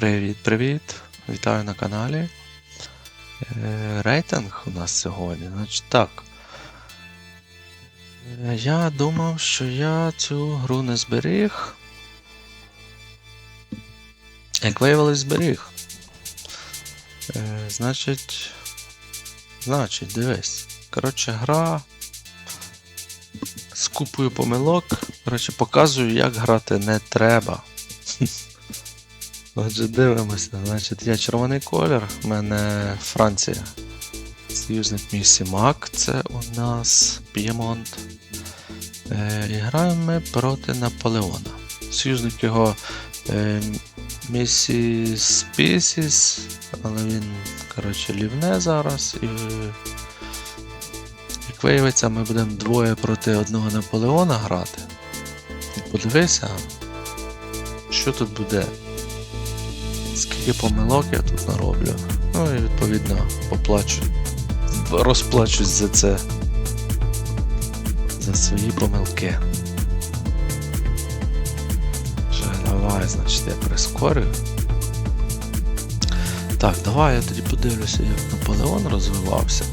Привіт-привіт! Вітаю на каналі. Е, Рейтинг у нас сьогодні. Значить так. Е, Я думав, що я цю гру не зберіг. Як виявилось, зберіг. Е, Значить. Значить, дивись. Коротше, гра. З купою помилок. Коротше, показую, як грати не треба. Отже, дивимося. Значить, я червоний колір, в мене Франція. Союзник мій Сімак, це у нас П'ємонт. Е, і граємо ми проти Наполеона. Союзник його е, Місіс Пісіс, але він, коротше, лівне зараз. І, як виявиться, ми будемо двоє проти одного Наполеона грати. Подивися, що тут буде. Скільки помилок я тут нароблю. Ну і відповідно поплачу. Розплачусь за це. За свої помилки. Вже давай, значить, я прискорю. Так, давай я тоді подивлюся, як Наполеон розвивався.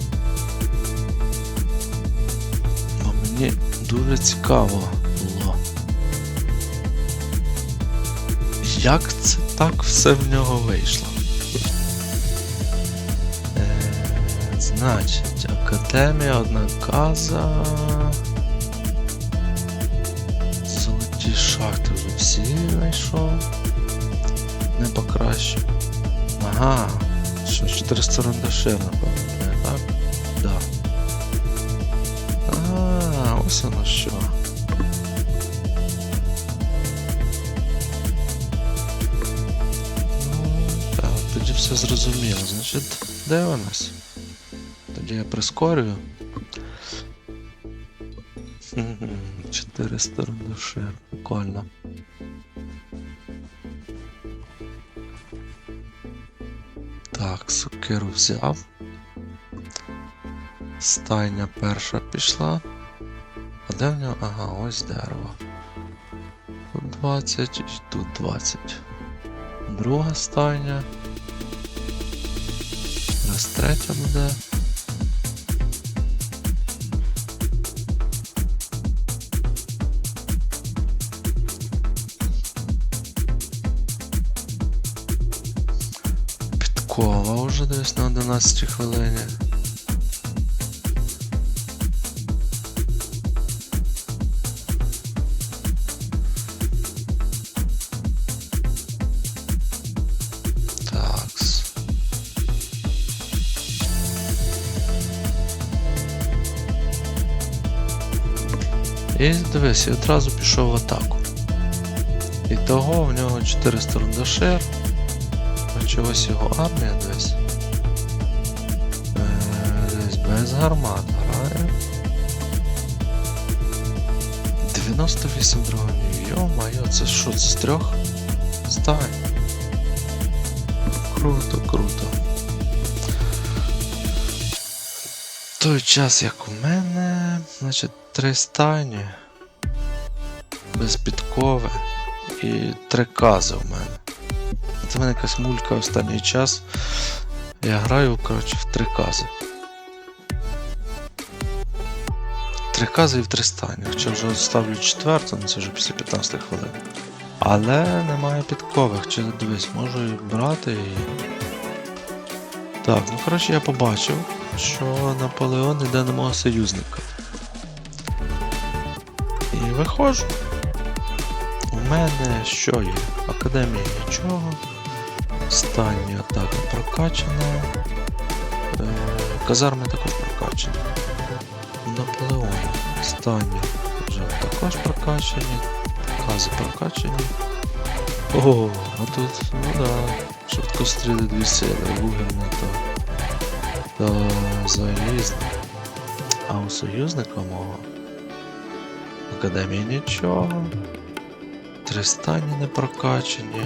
Бо мені дуже цікаво було. Як це так все в нього вийшло? Е, значить, Академія однаказа. Золоті шахти вже всі знайшов. Не покраще. Ага. Що, 400 рандашир, напевно, не так? Да. А, ось воно що. Все зрозуміло. Значить, дивимось. Тоді я прискорюю. Мгм, 400 рандашир, прикольно. Так, сокиру взяв. Стайня перша пішла. А де в нього? Ага, ось дерево. Тут 20 і тут 20. Друга стайня. Раз ну да. Підкова вже десь на 11 хвилині. І дивись, і одразу пішов в атаку. І того в нього 400 рундашир. А чогось його армія десь. Е, десь без гармат грає. 98 драгонів. Йо-майо, це що, це з трьох? Стай. Круто, круто. Той час, як у мене, значить, три. Без підкови і три кази в мене. Це в мене якась мулька останній час. Я граю, коротше, в три кази. Три кази і в три. Хоча вже ставлю четверту, ну це вже після 15 хвилин. Але немає підкових. Чи дивись, можу і брати і. Так, ну коротше я побачив, що Наполеон йде на мого союзника. Виходжу. У мене що є? Академія нічого. Стання атака прокачана. Е, казарми також прокачані. Наполеон. Стання вже також прокачані. Кази прокачані. О, а тут, ну да, швидкостріли дві сили, вугільне то. То залізне. А у союзника мого Академії нічого. Три стані не прокачані.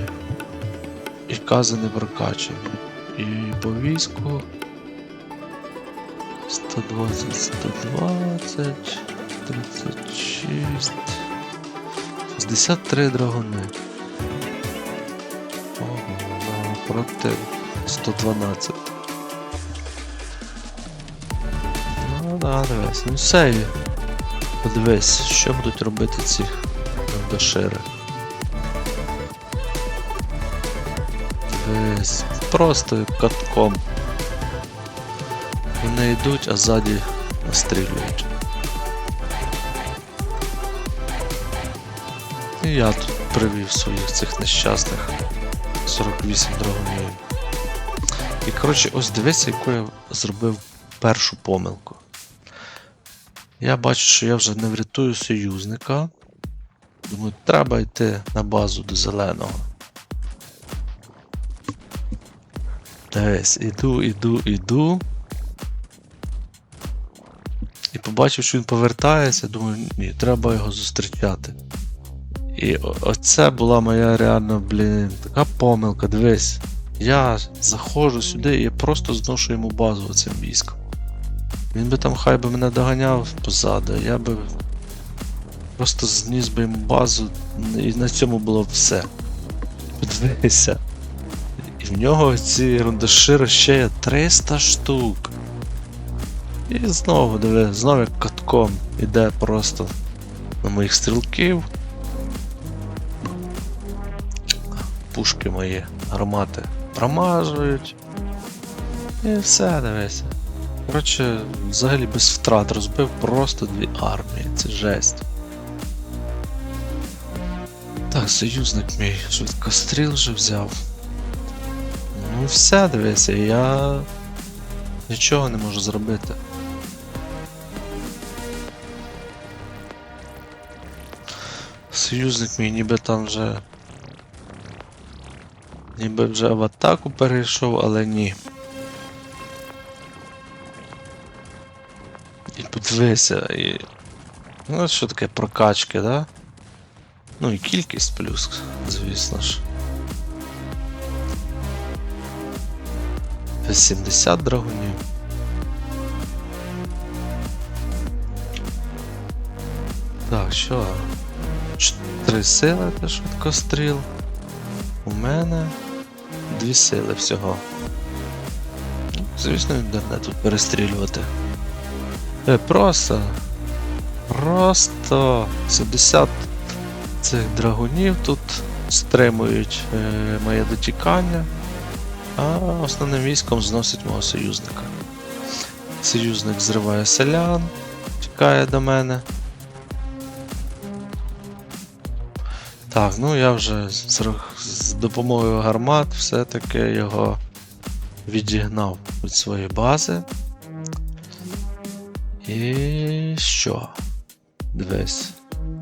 І кази не прокачані. І по війську 120, 120, 36. 63 драгони. Ого, проти 112. Ну да, дивись. Ну все. Подивись, що будуть робити ці дошири. Дивись, просто катком. Вони йдуть, а ззаді настрілюють. І я тут привів своїх цих нещасних 48 драгунів. І коротше, ось дивися, яку я зробив першу помилку. Я бачу, що я вже не врятую союзника. Думаю, треба йти на базу до зеленого. Дивись, іду, іду, іду. І побачив, що він повертається, думаю, ні, треба його зустрічати. І оце була моя реально, блін, така помилка, дивись. Я заходжу сюди і я просто зношу йому базу оцим військом. Він би там хай би мене доганяв позаду, я би просто зніс би йому базу, і на цьому було б все. Подивися. І в нього ці рундашири ще є 300 штук. І знову диви, знову як катком іде просто на моїх стрілків. Пушки мої, гармати промажують. І все, дивися. Коротше, взагалі без втрат розбив просто дві армії. Це жесть. Так, союзник мій швидкостріл вже взяв. Ну все, дивися, я нічого не можу зробити. Союзник мій ніби там вже. Ніби вже в атаку перейшов, але ні. Подивися, і. Ну, що таке прокачки, да? Ну і кількість плюс, звісно ж. 80 драгунів. Так, що? Чотири сили та швидкостріл. У мене дві сили всього. Ну, Звісно, він буде тут перестрілювати. Е, просто. Просто 70 цих драгунів тут стримують е, моє дотікання, а основним військом зносить мого союзника. Союзник зриває селян, тікає до мене. Так, ну я вже з, з допомогою гармат все-таки його відігнав від своєї бази. І що? Дивись.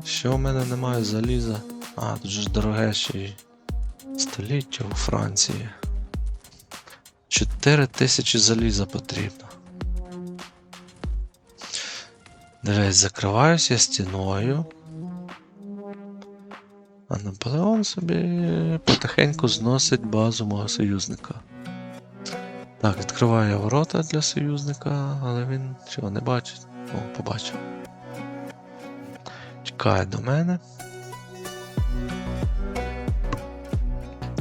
Що в мене немає заліза? А, тут же ж дороге ще й століття у Франції. 4 тисячі заліза потрібно. Дивись, закриваюся стіною. А Наполеон собі потихеньку зносить базу мого союзника. Так, відкриваю я ворота для союзника, але він чого не бачить. О, побачив. Чекає до мене.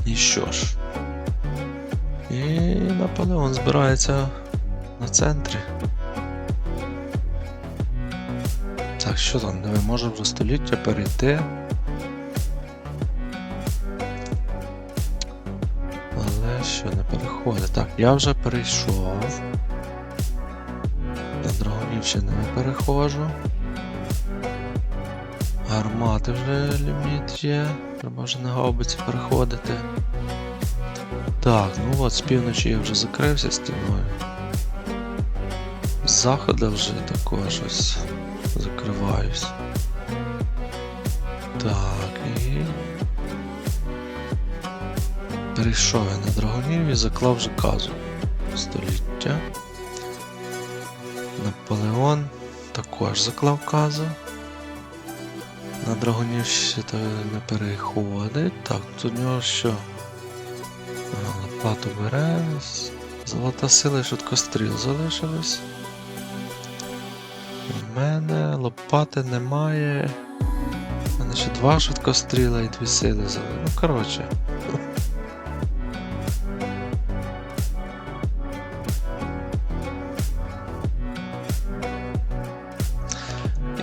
І що ж? І Наполеон збирається на центрі. Так, що там? Не може вже століття перейти. Що не переходить? Так, я вже перейшов. На драгунів ще не переходжу. Гармати вже ліміт є. Треба вже на гаубиці переходити. Так, ну от з півночі я вже закрився стіною. З заходу вже також ось закриваюсь. Так, Перейшов я на драгунів і заклав вже казу століття. Наполеон також заклав казу. На драгунів ще не переходить. Так, тут у нього що? Лопату бере. Золота сила і швидкостріл залишилось. У мене лопати немає. У мене ще два швидкостріла і дві сили залишилось. Ну коротше.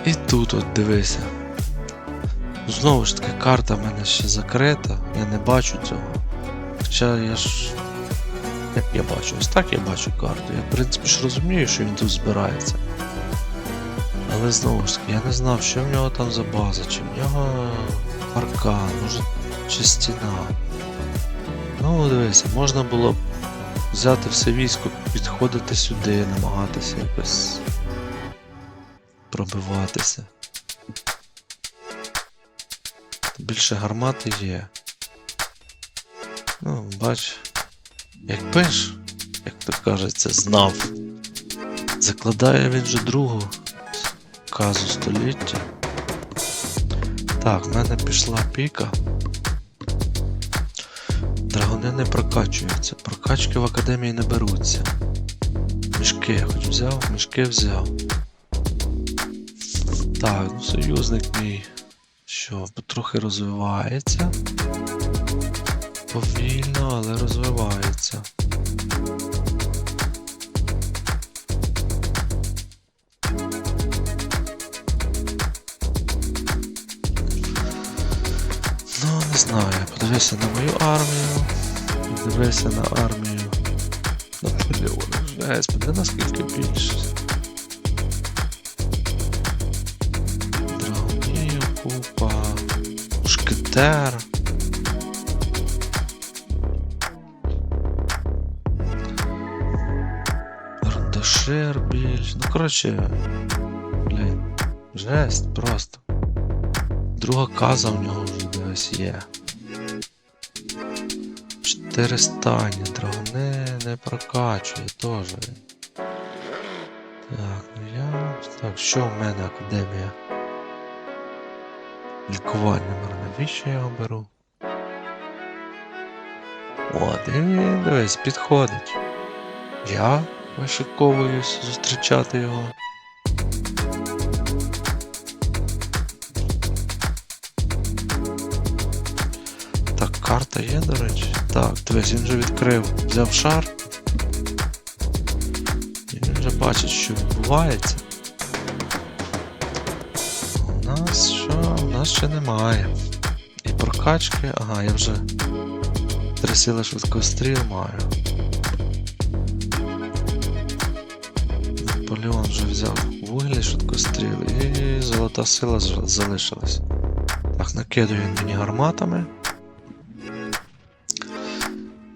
І тут от дивися. Знову ж таки, карта в мене ще закрита, я не бачу цього. Хоча я ж. Як я бачу? Ось так я бачу карту. Я в принципі ж розумію, що він тут збирається. Але знову ж таки, я не знав, що в нього там за база, чи в нього паркан, може чи стіна. Ну, дивися, можна було б взяти все військо, підходити сюди, намагатися якось пробиватися. Більше гармати є. Ну, бач, якби ж, як то кажеться, знав. Закладає він вже другу казу століття. Так, в мене пішла піка. Драгони не прокачуються. Прокачки в академії не беруться. Мішки я хоч взяв, мішки взяв. Так, ну союзник мій. Що, потрохи розвивається. Повільно, але розвивається. Ну, не знаю, подивися на мою армію. Подивися на армію. Наполеона. Господи, наскільки більше. Мушкетер. Рандашир більш. Ну, коротше. Блін. Жесть просто. Друга каза у нього вже десь є. Чотири стані, драгони не прокачує теж. Так, ну я. Так, що в мене академія? Лікування мене. Навіщо я його беру? Він, дивись, підходить. Я вишиковуюсь зустрічати його. Так, карта є, до речі. Так, дивись, він вже відкрив, взяв шар. І він вже бачить, що відбувається. У нас нас ще немає. І прокачки. Ага, я вже три сили швидкостріл маю. Наполеон вже взяв вуглі швидкостріл і золота сила залишилась. Так, накидує він мені гарматами.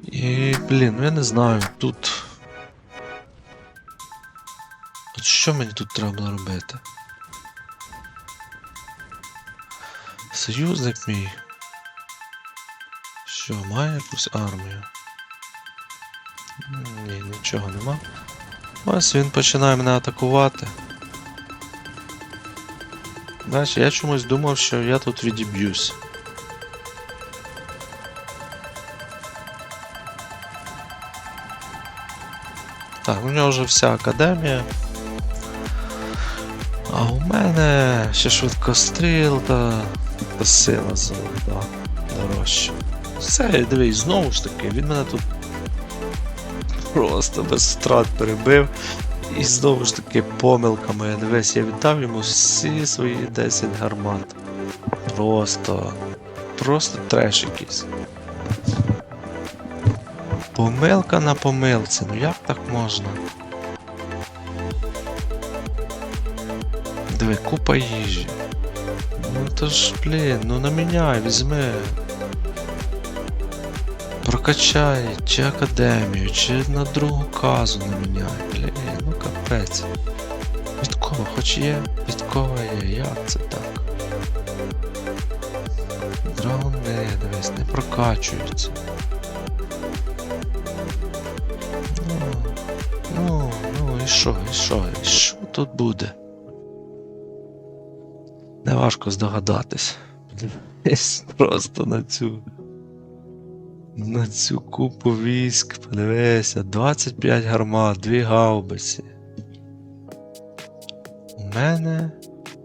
І, блін, ну я не знаю, тут. От що мені тут треба робити? Союзник мій. Що, має якусь армію? Ні, нічого нема. Ось він починає мене атакувати. Знаєш, я чомусь думав, що я тут відіб'юсь. Так, у нього вже вся академія. А у мене ще швидкостріл та, сила золота дорожча. Все, дивись, знову ж таки, він мене тут просто без втрат перебив. І знову ж таки помилками. Дивись, я віддав йому всі свої 10 гармат. Просто. Просто треш якийсь. Помилка на помилці, ну як так можна? Диви, купа їжі. То ж, блін, ну наміняй, візьми. Прокачай чи академію, чи на другу казу наміняй. Блін, ну капець. Підкова хоч є, підкова є, як це так? Драуни, дивись, не прокачуються. Ну, ну, ну і що, і що, і що тут буде? Неважко здогадатись. Просто на цю. На цю купу військ, подивися, 25 гармат, 2 гаубиці. У мене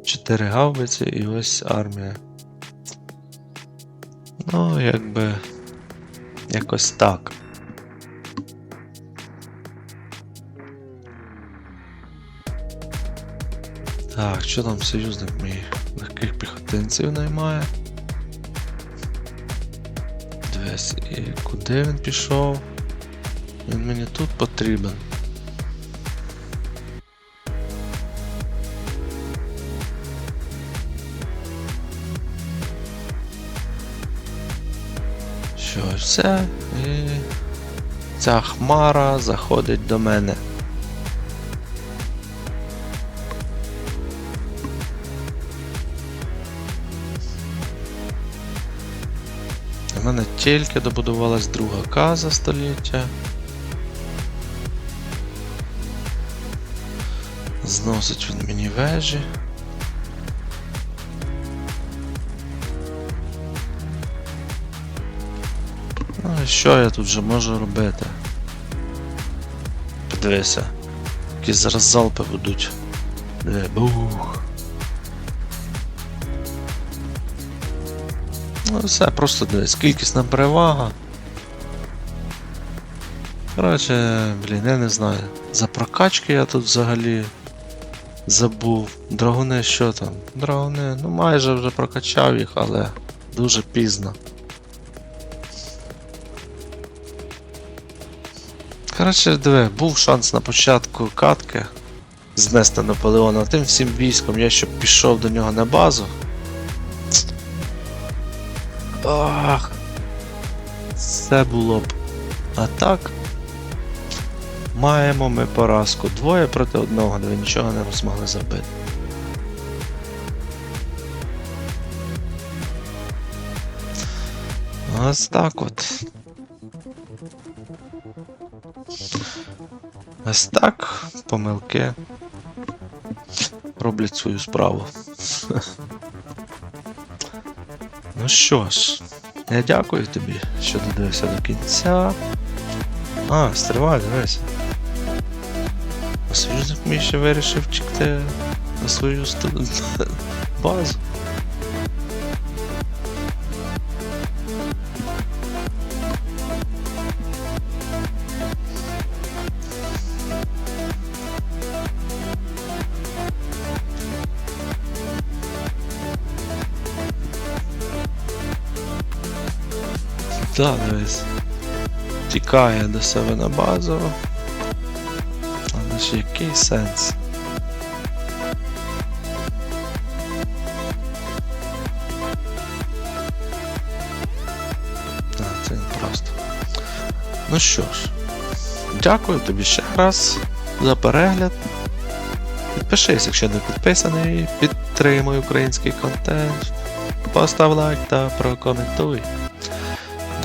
4 гаубиці і ось армія. Ну, якби. Якось так. Так, що там союзник мій легких піхотинців наймає? Дивись, і куди він пішов? Він мені тут потрібен. Що, все, і ця хмара заходить до мене. Тільки добудувалась друга каза століття. Зносить він мені вежі. Ну і що я тут вже можу робити? Подивися. Які зараз залпи будуть. Диви, бух. Ну все, просто дивись, кількісна перевага. Коротше, блін, я не знаю. За прокачки я тут взагалі забув. Драгуни що там? Драгуни, ну майже вже прокачав їх, але дуже пізно. Коротше, диви, був шанс на початку катки знести Наполеона тим всім військом, я щоб пішов до нього на базу. Ах. Це було б. А так. Маємо ми поразку. Двоє проти одного, де нічого не змогли зробити. Ось так от. Ось так помилки роблять свою справу. Ну що ж, я дякую тобі, що додивився до кінця. А, стривай, дивись. А союзник мій ще вирішив чекти на свою базу. Дивись. Тікає до себе на базу. Але ж який сенс? А, це він просто. Ну що ж, дякую тобі ще раз за перегляд. Підпишись, якщо не підписаний, підтримуй український контент, постав лайк та прокоментуй.